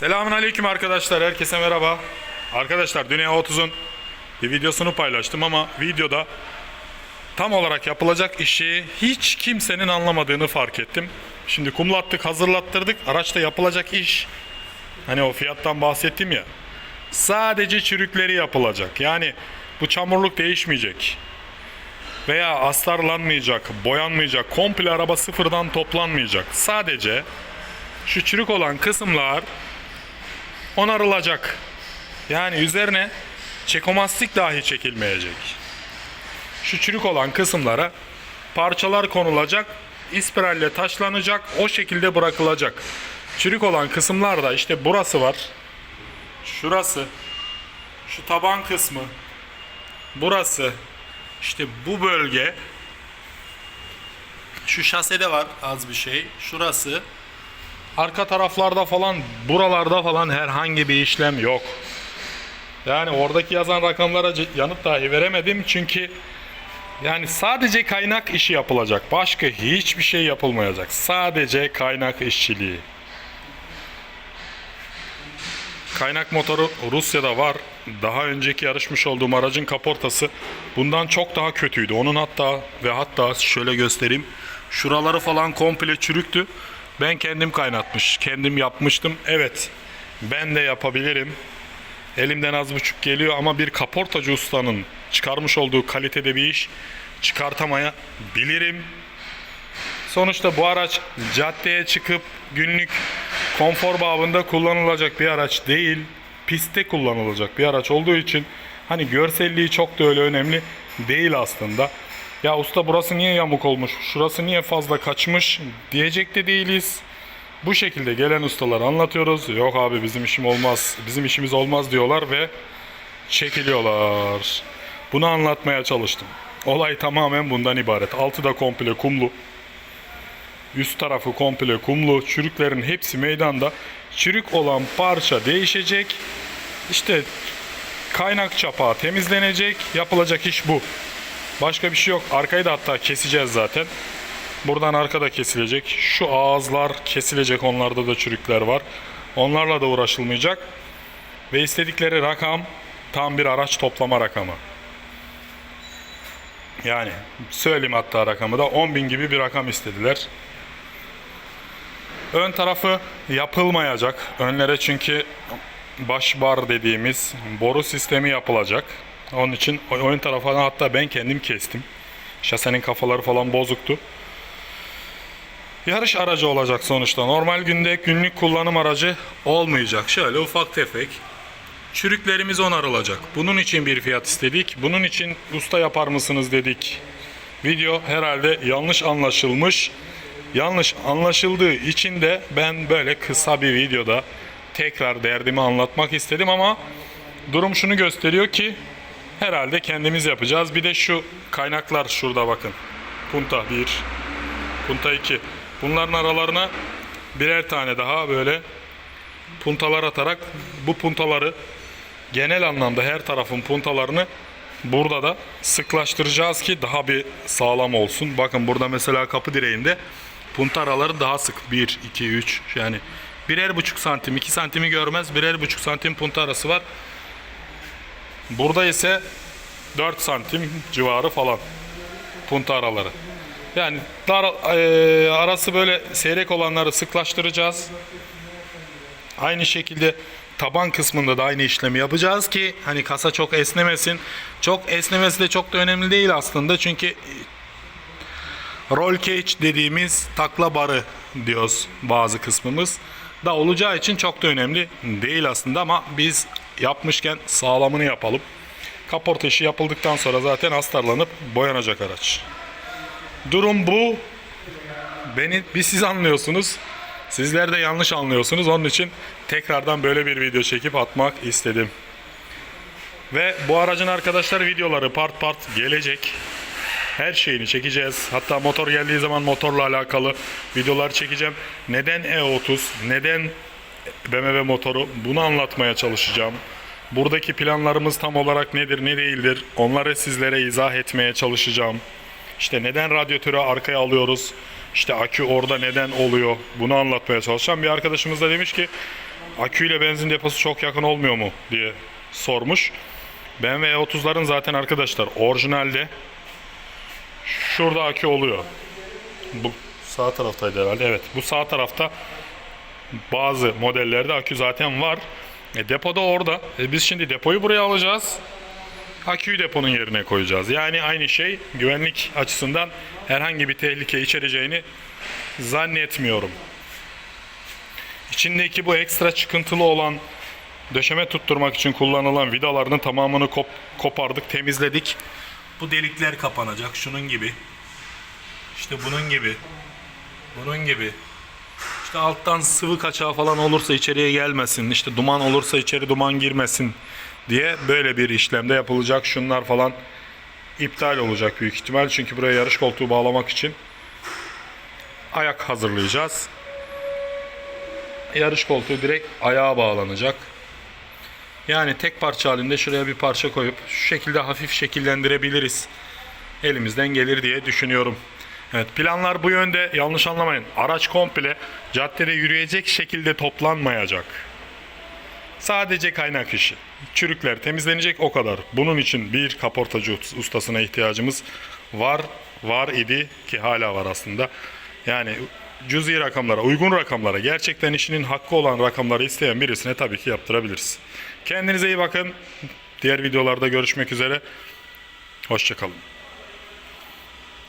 Selamun aleyküm arkadaşlar. Herkese merhaba. Arkadaşlar Dünya 30'un bir videosunu paylaştım ama videoda tam olarak yapılacak işi hiç kimsenin anlamadığını fark ettim. Şimdi kumlattık, hazırlattırdık. Araçta yapılacak iş hani o fiyattan bahsettim ya. Sadece çürükleri yapılacak. Yani bu çamurluk değişmeyecek. Veya astarlanmayacak, boyanmayacak, komple araba sıfırdan toplanmayacak. Sadece şu çürük olan kısımlar onarılacak. Yani üzerine çekomastik dahi çekilmeyecek. Şu çürük olan kısımlara parçalar konulacak, ispiralle taşlanacak, o şekilde bırakılacak. Çürük olan kısımlarda işte burası var. Şurası. Şu taban kısmı. Burası. İşte bu bölge. Şu şasede var az bir şey. Şurası. Arka taraflarda falan, buralarda falan herhangi bir işlem yok. Yani oradaki yazan rakamlara yanıt dahi veremedim çünkü yani sadece kaynak işi yapılacak. Başka hiçbir şey yapılmayacak. Sadece kaynak işçiliği. Kaynak motoru Rusya'da var. Daha önceki yarışmış olduğum aracın kaportası bundan çok daha kötüydü. Onun hatta ve hatta şöyle göstereyim. Şuraları falan komple çürüktü. Ben kendim kaynatmış, kendim yapmıştım. Evet, ben de yapabilirim. Elimden az buçuk geliyor ama bir kaportacı ustanın çıkarmış olduğu kalitede bir iş çıkartamayabilirim. Sonuçta bu araç caddeye çıkıp günlük konfor babında kullanılacak bir araç değil. Pistte kullanılacak bir araç olduğu için hani görselliği çok da öyle önemli değil aslında. Ya usta burası niye yamuk olmuş, şurası niye fazla kaçmış diyecek de değiliz. Bu şekilde gelen ustalar anlatıyoruz. Yok abi bizim işim olmaz, bizim işimiz olmaz diyorlar ve çekiliyorlar. Bunu anlatmaya çalıştım. Olay tamamen bundan ibaret. Altı da komple kumlu. Üst tarafı komple kumlu. Çürüklerin hepsi meydanda. Çürük olan parça değişecek. İşte kaynak çapağı temizlenecek. Yapılacak iş bu. Başka bir şey yok. Arkayı da hatta keseceğiz zaten. Buradan arkada kesilecek. Şu ağızlar kesilecek. Onlarda da çürükler var. Onlarla da uğraşılmayacak. Ve istedikleri rakam tam bir araç toplama rakamı. Yani söyleyeyim hatta rakamı da 10.000 gibi bir rakam istediler. Ön tarafı yapılmayacak. Önlere çünkü baş bar dediğimiz boru sistemi yapılacak. Onun için ön tarafını hatta ben kendim kestim. Şasenin kafaları falan bozuktu. Yarış aracı olacak sonuçta. Normal günde günlük kullanım aracı olmayacak. Şöyle ufak tefek çürüklerimiz onarılacak. Bunun için bir fiyat istedik. Bunun için usta yapar mısınız dedik. Video herhalde yanlış anlaşılmış. Yanlış anlaşıldığı için de ben böyle kısa bir videoda tekrar derdimi anlatmak istedim ama durum şunu gösteriyor ki herhalde kendimiz yapacağız. Bir de şu kaynaklar şurada bakın. Punta 1, punta 2. Bunların aralarına birer tane daha böyle puntalar atarak bu puntaları genel anlamda her tarafın puntalarını burada da sıklaştıracağız ki daha bir sağlam olsun. Bakın burada mesela kapı direğinde punta araları daha sık. 1, 2, 3 yani birer buçuk santim, 2 santimi görmez. Birer buçuk santim punta arası var. Burada ise 4 santim civarı falan punta araları. Yani dar, eee, arası böyle seyrek olanları sıklaştıracağız. Aynı şekilde taban kısmında da aynı işlemi yapacağız ki hani kasa çok esnemesin. Çok esnemesi de çok da önemli değil aslında çünkü roll cage dediğimiz takla barı diyoruz bazı kısmımız da olacağı için çok da önemli değil aslında ama biz yapmışken sağlamını yapalım. Kaporta işi yapıldıktan sonra zaten astarlanıp boyanacak araç. Durum bu. Beni bir siz anlıyorsunuz. Sizler de yanlış anlıyorsunuz. Onun için tekrardan böyle bir video çekip atmak istedim. Ve bu aracın arkadaşlar videoları part part gelecek. Her şeyini çekeceğiz. Hatta motor geldiği zaman motorla alakalı videolar çekeceğim. Neden E30? Neden BMW motoru? Bunu anlatmaya çalışacağım. Buradaki planlarımız tam olarak nedir, ne değildir? Onları sizlere izah etmeye çalışacağım. İşte neden radyatörü arkaya alıyoruz? İşte akü orada neden oluyor? Bunu anlatmaya çalışacağım. Bir arkadaşımız da demiş ki aküyle benzin deposu çok yakın olmuyor mu diye sormuş. BMW E30'ların zaten arkadaşlar orijinalde şurada akü oluyor. Bu sağ taraftaydı herhalde. Evet bu sağ tarafta bazı modellerde akü zaten var. E, depoda orada. E, biz şimdi depoyu buraya alacağız. Aküyü deponun yerine koyacağız. Yani aynı şey güvenlik açısından herhangi bir tehlike içereceğini zannetmiyorum. İçindeki bu ekstra çıkıntılı olan döşeme tutturmak için kullanılan vidalarının tamamını kop- kopardık, temizledik. Bu delikler kapanacak şunun gibi. İşte bunun gibi. Bunun gibi. İşte alttan sıvı kaçağı falan olursa içeriye gelmesin. İşte duman olursa içeri duman girmesin diye böyle bir işlemde yapılacak. Şunlar falan iptal olacak büyük ihtimal. Çünkü buraya yarış koltuğu bağlamak için ayak hazırlayacağız. Yarış koltuğu direkt ayağa bağlanacak. Yani tek parça halinde şuraya bir parça koyup şu şekilde hafif şekillendirebiliriz. Elimizden gelir diye düşünüyorum. Evet planlar bu yönde yanlış anlamayın. Araç komple caddede yürüyecek şekilde toplanmayacak. Sadece kaynak işi. Çürükler temizlenecek o kadar. Bunun için bir kaportacı ustasına ihtiyacımız var. Var idi ki hala var aslında. Yani cüzi rakamlara, uygun rakamlara, gerçekten işinin hakkı olan rakamları isteyen birisine tabii ki yaptırabiliriz. Kendinize iyi bakın. Diğer videolarda görüşmek üzere. Hoşçakalın.